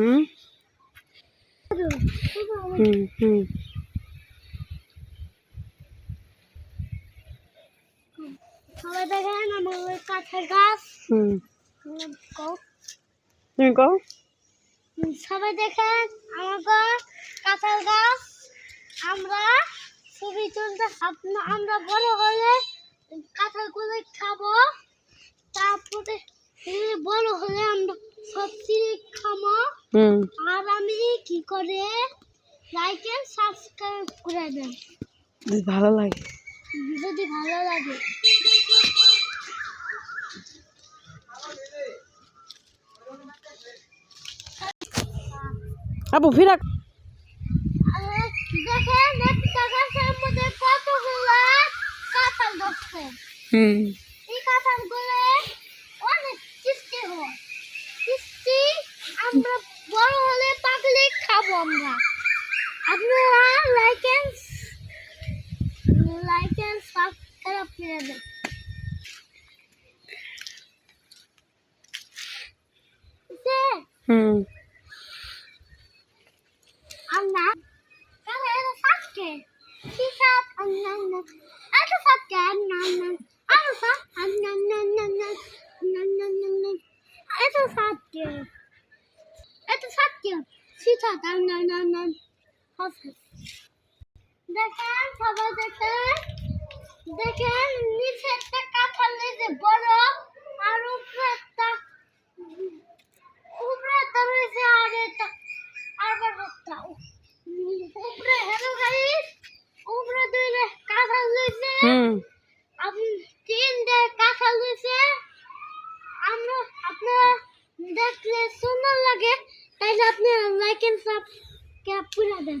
হুম? হুম হুম। আমার। তুমি কও? সবাই দেখেন আমাকে কাঁঠাল গাছ। আমরা ছবি তুলতে আমরা বড় হলে কাঁঠালগুলো খাব তারপরে এ বড় হলে আমরা হুম। আর আমি কি করে? লাইক এন্ড সাবস্ক্রাইব করে দেন। ভালো লাগে। যদি ভালো লাগে। আপু ফিরা। দেখেন একটা গাছের মধ্যে কতগুলো কাঁঠাল ধরছে। হুম। এই কাঁঠালগুলো আপনারা like and like and subscribe করে দেন যে হুম Anna. Kan er det sakke? Kikkat, Anna, Anna. Er det sakke? Anna, Anna. Er det sakke? Anna, Anna, Anna, Anna. Anna, Anna, Anna, Anna. Er det sakke? Er det sakke? দেখেন সবাই দেখেন। দেখেন নিচে একটা কাঁঠাল নিচে বড় আর উপরে একটা উপরে একটা রয়েছে আর একটা আবার একটা। উপরে হ্যালো গাইস উপরে দুইটা কাঁঠাল রয়েছে। আপনি তিনটে কাঁঠাল রয়েছে। আমরা আপনারা দেখলে সুন্দর লাগে তাইলে আপনি লাইক এন্ড সাবস্ক্রাইব করে দেন।